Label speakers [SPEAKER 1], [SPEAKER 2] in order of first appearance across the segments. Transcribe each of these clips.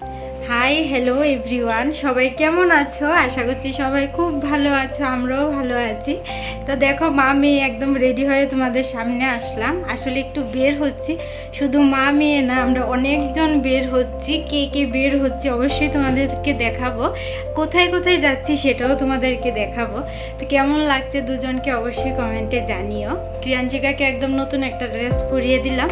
[SPEAKER 1] 好 hi hello everyone সবাই কেমন আছো? আশা করছি সবাই খুব ভালো আছো, আমরাও ভালো আছি। তো দেখো, মা মেয়ে একদম রেডি হয়ে তোমাদের সামনে আসলাম। আসলে একটু বের হচ্ছি। শুধু মা মেয়ে না, আমরা অনেকজন বের হচ্ছি। কে কে বের হচ্ছে অবশ্যই তোমাদেরকে দেখাবো। কোথায় কোথায় যাচ্ছি সেটাও তোমাদেরকে দেখাবো। তো কেমন লাগছে দুজনকে অবশ্যই কমেন্টে জানিও। ক্রিয়াঞ্চিকাকে একদম নতুন একটা ড্রেস পরিয়ে দিলাম।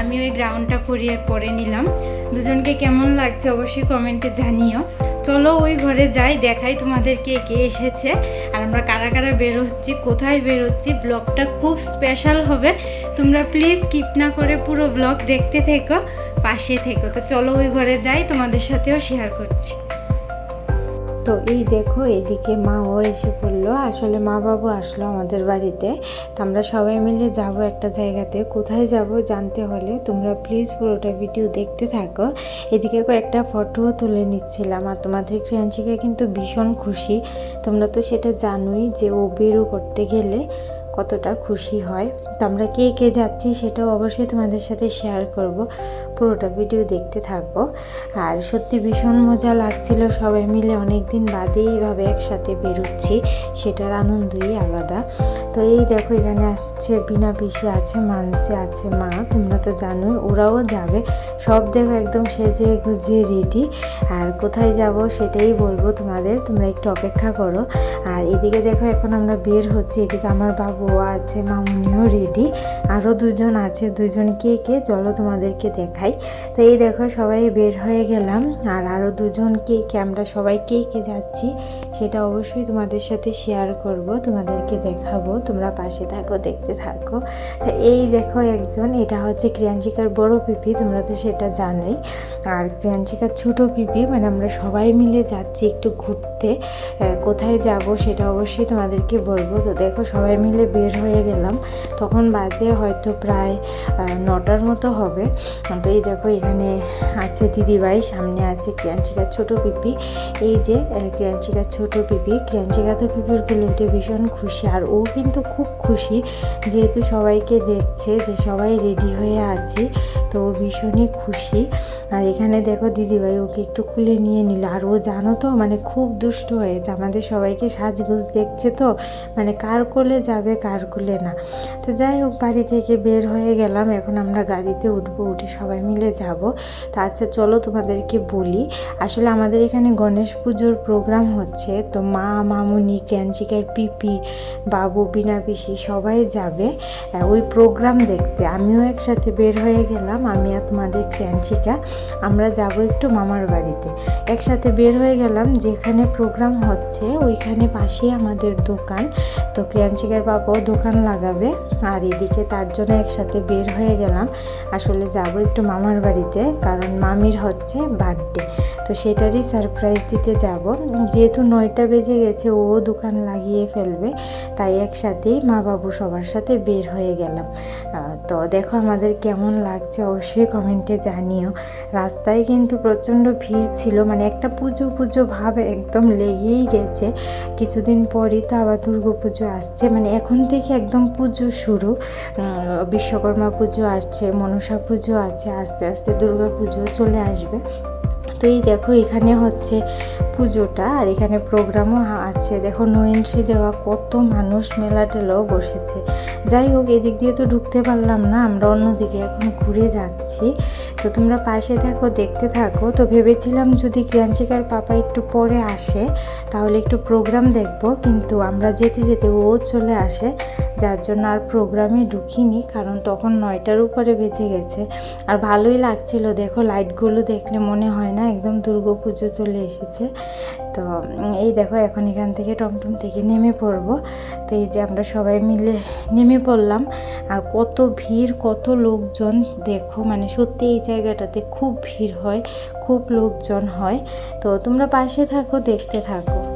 [SPEAKER 1] আমি ওই গ্রাউন্ডটা পরিয়ে পরে নিলাম। দুজনকে কেমন লাগছে অবশ্যই কমেন্টে জানিও। চলো ওই ঘরে যাই, দেখাই তোমাদেরকে কে এসেছে। আর আমরা কারা কারা বেরোচ্ছি, কোথায় বেরোচ্ছি, ব্লগটা খুব স্পেশাল হবে। তোমরা প্লিজ স্কিপ না করে পুরো ব্লগ দেখতে থেকো, পাশে থেকো। তো চলো ওই ঘরে যাই, তোমাদের সাথেও শেয়ার করছি। তো এই দেখো, এদিকে মাও এসে পড়ল। আসলে মা বাবু আসলো আমাদের বাড়িতে। তো আমরা সবাই মিলে যাব একটা জায়গাতে। কোথায় যাব জানতে হলে তোমরা প্লিজ পুরোটা ভিডিও দেখতে থাকো। এদিকে কয়েকটা ফটোও তুলে নিচ্ছিলাম আর তোমাদের ক্রিয়াঞ্চিকা কিন্তু ভীষণ খুশি। তোমরা তো সেটা জানোই যে ও বেরো করতে গেলে কতটা খুশি হয়। তো আমরা কে কে যাচ্ছি সেটাও অবশ্যই তোমাদের সাথে শেয়ার করব, পুরোটা ভিডিও দেখতে থাকব। আর সত্যি ভীষণ মজা লাগছিল, সবাই মিলে অনেক দিন বাদে এইভাবে একসাথে বেরোচ্ছি, সেটার আনন্দই আলাদা। তো এই দেখো, এখানে আসছে, বিনা পিসি আছে, মানসে আছে, মা, তোমরা তো জানোই, ওরাও যাবে। সব দেখো একদম সেজে গুজিয়ে রেডি আর কোথায় যাব সেটাই বলব তোমাদের, তোমরা একটু অপেক্ষা করো। আর এদিকে দেখো, এখন আমরা বের হচ্ছি, এদিকে আমার বাবুও আছে, মামুনিও রেডি আরও দুজন আছে, দুজন কে কে? চলো তোমাদেরকে দেখাই। তো এই দেখো সবাই বের হয়ে গেলাম। আর আরও দুজন কে কে? আমরা সবাই কে কে যাচ্ছি সেটা অবশ্যই তোমাদের সাথে শেয়ার করব, তোমাদেরকে দেখাবো। তোমরা পাশে থাকো, দেখতে থাকো। তো এই দেখো একজন, এটা হচ্ছে ক্রিয়াঞ্চিকার বড় পিপি, তোমরা তো সেটা জানোই। আর ক্রিয়াঞ্চিকার ছোট পিপি মানে আমরা সবাই মিলে যাচ্ছি একটু ঘুরতে। কোথায় যাব সেটা অবশ্যই তোমাদেরকে বলব। তো দেখো সবাই মিলে বের হয়ে গেলাম। তখন বাজে হয়তো প্রায় নটার মতো হবে। তো এই দেখো এখানে আছে দিদিভাই, সামনে আছে ক্রিয়াঞ্চিকার ছোট পিপি। এই যে ক্রিয়াঞ্চিকার ছোট পিপি, ক্রিয়াঞ্চিকা তো পিপির উঠে ভীষণ খুশি। আর ও কিন্তু খুব খুশি, যেহেতু সবাইকে দেখছে যে সবাই রেডি হয়ে আছি, তো ভীষণই খুশি। আর এখানে দেখো দিদিভাই ওকে একটু খুলে নিয়ে নিল। আর ও জানো তো মানে খুব দুষ্ট হয়েছে আমাদের সবাইকে সাজগুজ দেখছে তো মানে কার কোলে যাবে, কার কোলে না। তো যাই হোক, বাড়ি থেকে বের হয়ে গেলাম। এখন আমরা গাড়িতে উঠবো, উঠে সবাই মিলে যাব। তো আচ্ছা চলো তোমাদেরকে বলি, আসলে আমাদের এখানে গণেশ পুজোর প্রোগ্রাম হচ্ছে। তো মা, মামুনি ক্যাঞ্চিকার পিপি, বাবু বিনা পিসি সবাই যাবে ওই প্রোগ্রাম দেখতে। আমিও একসাথে বের হয়ে গেলাম, আমি আর তোমাদের ক্যাঞ্চিকা আমরা যাব একটু মামার বাড়িতে। একসাথে বের হয়ে গেলাম, যেখানে প্রোগ্রাম হচ্ছে, ওইখানে পাশেই আমাদের দোকান। তো ক্রিয়াঞ্চিকার বাবাও দোকান লাগাবে, আর এদিকে তার জন্য একসাথে বের হয়ে গেলাম। আসলে যাব একটু মামার বাড়িতে, কারণ মামির হচ্ছে বার্থডে তো সেটারই সারপ্রাইজ দিতে যাব। যেহেতু নয়টা বেজে গেছে, ও দোকান লাগিয়ে ফেলবে, তাই একসাথেই মা বাবু সবার সাথে বের হয়ে গেলাম। তো দেখো আমাদের কেমন লাগছে, অবশ্যই কমেন্টে জানিও। রাস্তায় কিন্তু প্রচণ্ড ভিড় ছিল মানে একটা পুজো পুজো ভাব একদম লেগেই গেছে। কিছুদিন পরই তো আবার দুর্গা পুজো আসছে মানে এখন থেকে একদম পুজো শুরু। বিশ্বকর্মা পুজো আসছে, মনসা পুজো আছে, আস্তে আস্তে দুর্গা পুজো চলে আসবে। তো এই দেখো, এখানে হচ্ছে পুজোটা আর এখানে প্রোগ্রামও আছে। দেখো নো এন্ট্রি দেওয়া, কত মানুষ মেলা টেলাও বসেছে। যাই হোক, এদিক দিয়ে তো ঢুকতে পারলাম না, আমরা অন্যদিকে এখন ঘুরে যাচ্ছি। তো তোমরা পাশে থাকো, দেখতে থাকো। তো ভেবেছিলাম যদি ক্রিয়াঞ্চিকার পাপা একটু পরে আসে, তাহলে একটু প্রোগ্রাম দেখব। কিন্তু আমরা যেতে যেতে ও চলে আসে, যার জন্য আর প্রোগ্রামে ঢুকিনি, কারণ তখন নয়টার উপরে বেজে গেছে। আর ভালোই লাগছিল, দেখো লাইটগুলো দেখলে মনে হয় না একদম দুর্গা পুজো চলে এসেছে। তো এই দেখো এখন এখান থেকে টমটম থেকে নেমে পড়ব। তো এই যে আমরা সবাই মিলে নেমে পড়লাম। আর কত ভিড়, কত লোকজন, দেখো মানে সত্যি এই জায়গাটাতে খুব ভিড় হয়, খুব লোকজন হয়। তো তোমরা পাশে থাকো, দেখতে থাকো।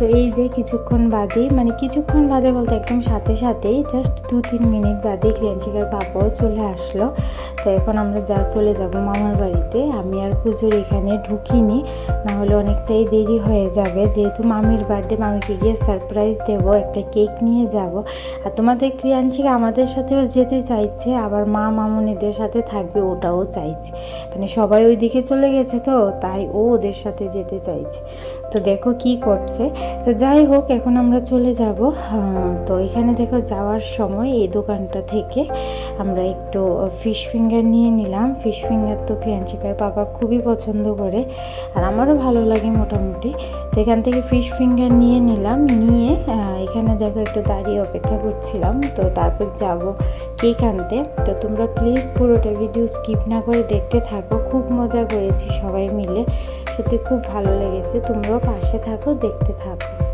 [SPEAKER 1] তো এই যে কিছুক্ষণ বাদে মানে কিছুক্ষণ বাদে বলতে একদম সাথে সাথেই জাস্ট দু তিন মিনিট বাদে ক্রিয়াঞ্চিকার পাপাও চলে আসলো। তো এখন আমরা যা চলে যাব মামার বাড়িতে, আমি আর পুজোর এখানে ঢুকিনি না হলে অনেকটাই দেরি হয়ে যাবে। যেহেতু মামির বার্থডে মামিকে গিয়ে সারপ্রাইজ দেব, একটা কেক নিয়ে যাব। আর তোমাদের ক্রিয়াঞ্চিকা আমাদের সাথেও যেতে চাইছে, আবার মা মামুনিদের সাথে থাকবে, ওটাও চাইছে। মানে সবাই ওই দিকে চলে গেছে তো, তাই ও ওদের সাথে যেতে চাইছে। তো দেখো কি করছে। তো যাই হোক, এখন আমরা চলে যাব। তো এখানে দেখো যাওয়ার সময় এই দোকানটা থেকে আমরা একটু ফিশ ফিঙ্গার নিয়ে নিলাম। ফিশ ফিঙ্গার তো ক্রিয়াঞ্চিকার বাবা খুবই পছন্দ করে আর আমারও ভালো লাগে মোটামুটি। তো এখান থেকে ফিশ ফিঙ্গার নিয়ে নিলাম। নিয়ে এখানে দেখো একটু দাঁড়িয়ে অপেক্ষা করছিলাম। তো তারপর যাব কেক আনতে। তো তোমরা প্লিজ পুরোটা ভিডিও স্কিপ না করে দেখতে থাকো। খুব মজা করেছি সবাই মিলে। সত্যি খুব ভালো লেগেছে। তোমরাও পাশে থাকো দেখতে থাকো।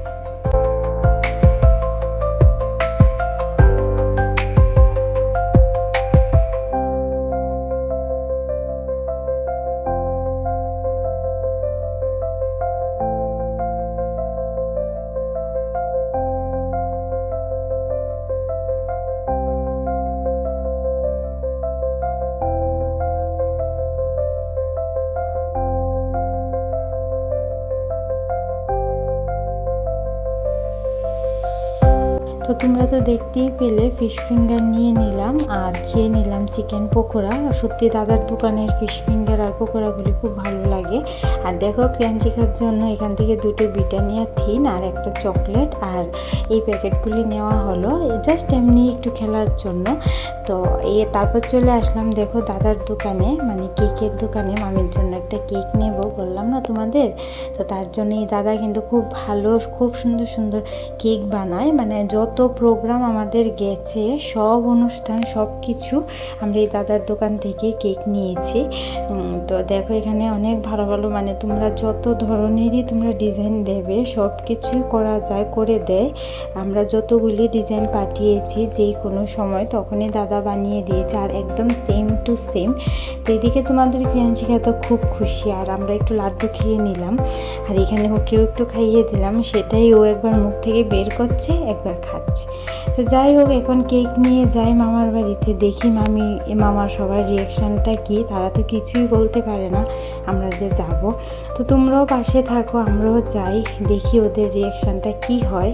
[SPEAKER 1] তোমরা তো দেখতেই পেলে ফিশ ফিঙ্গার নিয়ে নিলাম আর খেয়ে নিলাম চিকেন পকোড়া। সত্যি দাদার দোকানের ফিশ ফিঙ্গার আর পকোড়াগুলি খুব ভালো লাগে। আর দেখো ক্রাঞ্চিকার জন্য এখান থেকে দুটো বিটানিয়া থিন আর একটা চকলেট আর এই প্যাকেটগুলি নেওয়া হলো জাস্ট এমনি একটু খেলার জন্য। তো এ তারপর চলে আসলাম দেখো দাদার দোকানে মানে কেকের দোকানে। মামির জন্য একটা কেক নেব বললাম না তোমাদের? তো তার জন্য এই দাদা কিন্তু খুব ভালো, খুব সুন্দর সুন্দর কেক বানায়। মানে যত প্রোগ্রাম আমাদের গেছে, সব অনুষ্ঠান, সব কিছু আমরা এই দাদার দোকান থেকে কেক নিয়েছি। তো দেখো এখানে অনেক ভালো ভালো মানে তোমরা যত ধরনেরই তোমরা ডিজাইন দেবে, সব কিছুই করা যায়, করে দেয়। আমরা যতগুলি ডিজাইন পাঠিয়েছি, যেই কোনো সময় তখনই দাদা বানিয়ে দিয়েছে, আর একদম সেম টু সেম তো এদিকে তোমাদের ক্রিয়াঞ্চিকা তো খুব খুশি, আর আমরা একটু লাড্ডু খেয়ে নিলাম। আর এখানে ওকেও একটু খাইয়ে দিলাম, সেটাই ও একবার মুখ থেকে বের করছে, একবার খাচ্ছে। খাচ্ছে তো যাই হোক, এখন কেক নিয়ে যাই মামার বাড়িতে। দেখি মামি মামার সবার রিয়াকশানটা কী? তারা তো কিছুই বলতে পারে না, আমরা যে যাব। তো তোমরাও পাশে থাকো, আমরাও যাই, দেখি ওদের রিয়াকশানটা কী হয়।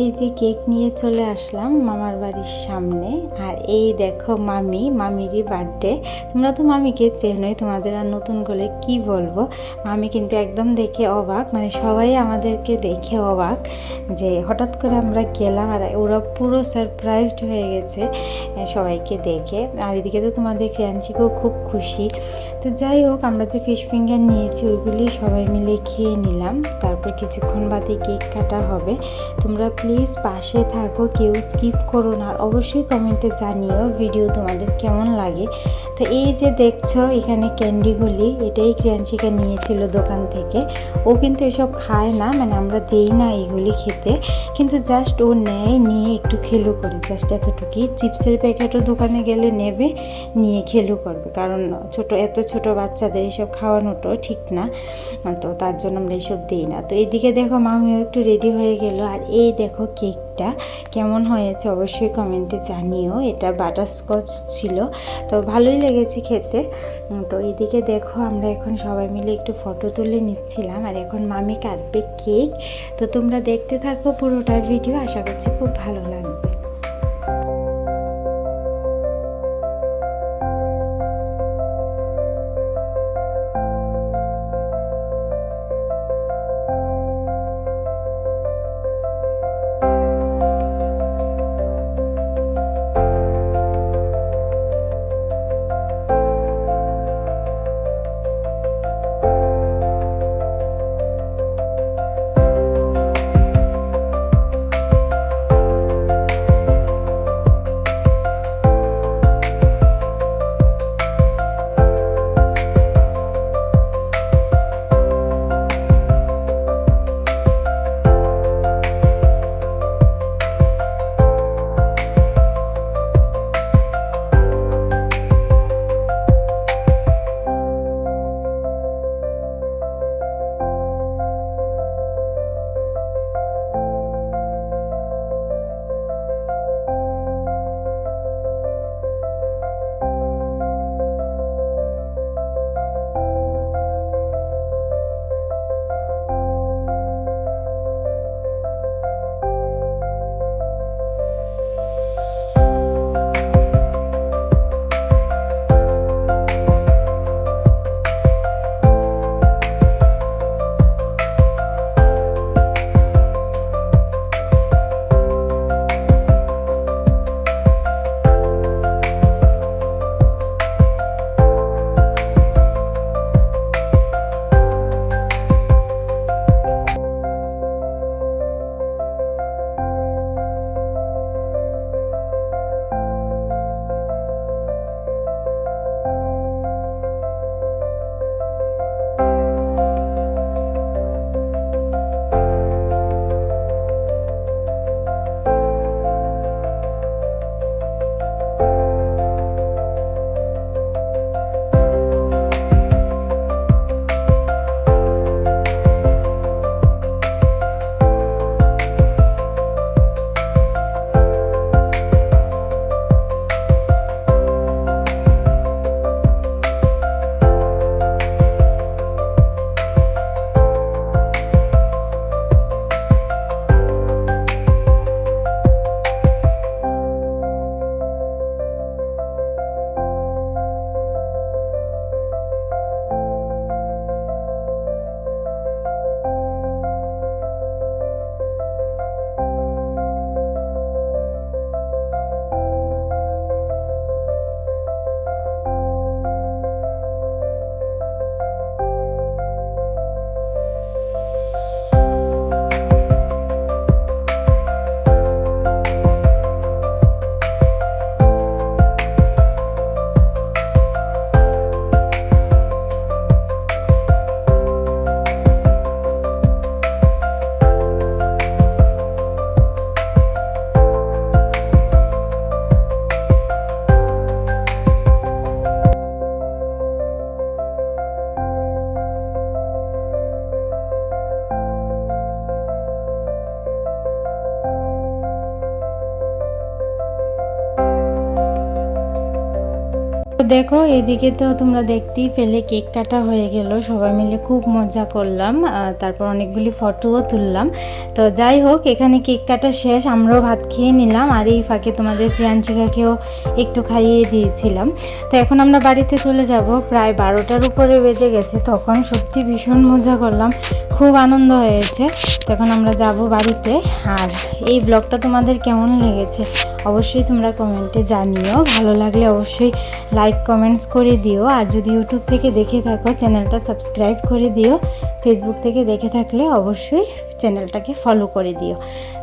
[SPEAKER 1] এই যে কেক নিয়ে চলে আসলাম মামার বাড়ির সামনে। আর এই দেখো মামি, মামিরই বার্থডে। তোমরা তো মামিকে চেনোই, তোমাদের আর নতুন করে কি বলব? মামি কিন্তু একদম দেখে অবাক মানে সবাই আমাদেরকে দেখে অবাক যে হঠাৎ করে আমরা গেলাম আর ওরা পুরো সারপ্রাইজড হয়ে গেছে সবাইকে দেখে। আর এদিকে তো তোমাদের ক্রিয়াঞ্চিকেও খুব খুশি। তো যাই হোক, আমরা যে ফিশ ফিঙ্গার নিয়েছি, ওইগুলি সবাই মিলে খেয়ে নিলাম। তারপর কিছুক্ষণ বাদে কেক কাটা হবে। তোমরা প্লিজ পাশে থাকো, কেউ স্কিপ করো না। আর অবশ্যই কমেন্টে জানিও ভিডিও তোমাদের কেমন লাগে। তো এই যে দেখছ, এখানে ক্যান্ডিগুলি এটাই ক্রিয়াঞ্চিকা নিয়েছিল দোকান থেকে। ও কিন্তু এসব খায় না মানে আমরা দেই না এইগুলি খেতে। কিন্তু জাস্ট ও নেয়, নিয়ে একটু খেলু করে। জাস্ট এতটুকুই। চিপসের প্যাকেটও দোকানে গেলে নেবে, নিয়ে খেলু করবে। কারণ ছোট, এত ছোট বাচ্চাদের এসব খাওয়ানোটাও ঠিক না। তো তার জন্য আমরা এইসব দিই না। তো এদিকে দেখো মামিও একটু রেডি হয়ে গেল। আর এই দেখো কেকটা কেমন হয়েছে অবশ্যই কমেন্টে জানিও। এটা বাটারস্কচ ছিল, তো ভালোই লেগেছে খেতে। তো এদিকে দেখো আমরা এখন সবাই মিলে একটু ফটো তুলে নিচ্ছিলাম, আর এখন মামি কাটবে কেক। তো তোমরা দেখতে থাকো পুরোটা ভিডিও আশা করছি খুব ভালো লাগবে। দেখো, এদিকে তো তোমরা দেখতেই পেলে কেক কাটা হয়ে গেল। সবাই মিলে খুব মজা করলাম। তারপর অনেকগুলি ফটোও তুললাম। তো যাই হোক, এখানে কেক কাটা শেষ। আমরাও ভাত খেয়ে নিলাম। আর এই ফাঁকে তোমাদের প্রিয়াঞ্চিকাকেও একটু খাইয়ে দিয়েছিলাম। তো এখন আমরা বাড়িতে চলে যাব। প্রায় বারোটার উপরে বেজে গেছে। তখন সত্যি ভীষণ মজা করলাম। খুব আনন্দ হয়েছে। তখন আমরা যাব বাড়িতে। আর এই ব্লগটা তোমাদের কেমন লেগেছে অবশ্যই তোমরা কমেন্টে জানিও। ভালো লাগলে অবশ্যই লাইক কমেন্টস করে দিও। আর যদি ইউটিউব থেকে দেখে থাকো, চ্যানেলটা সাবস্ক্রাইব করে দিও। ফেসবুক থেকে দেখে থাকলে অবশ্যই চ্যানেলটাকে ফলো করে দিও।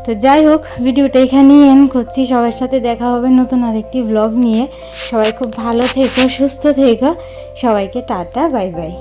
[SPEAKER 1] তো যাই হোক, ভিডিওটা এখানেই এন করছি। সবার সাথে দেখা হবে নতুন আরেকটি ব্লগ নিয়ে। সবাই খুব ভালো থেকো, সুস্থ থেকো। সবাইকে টাটা বাই বাই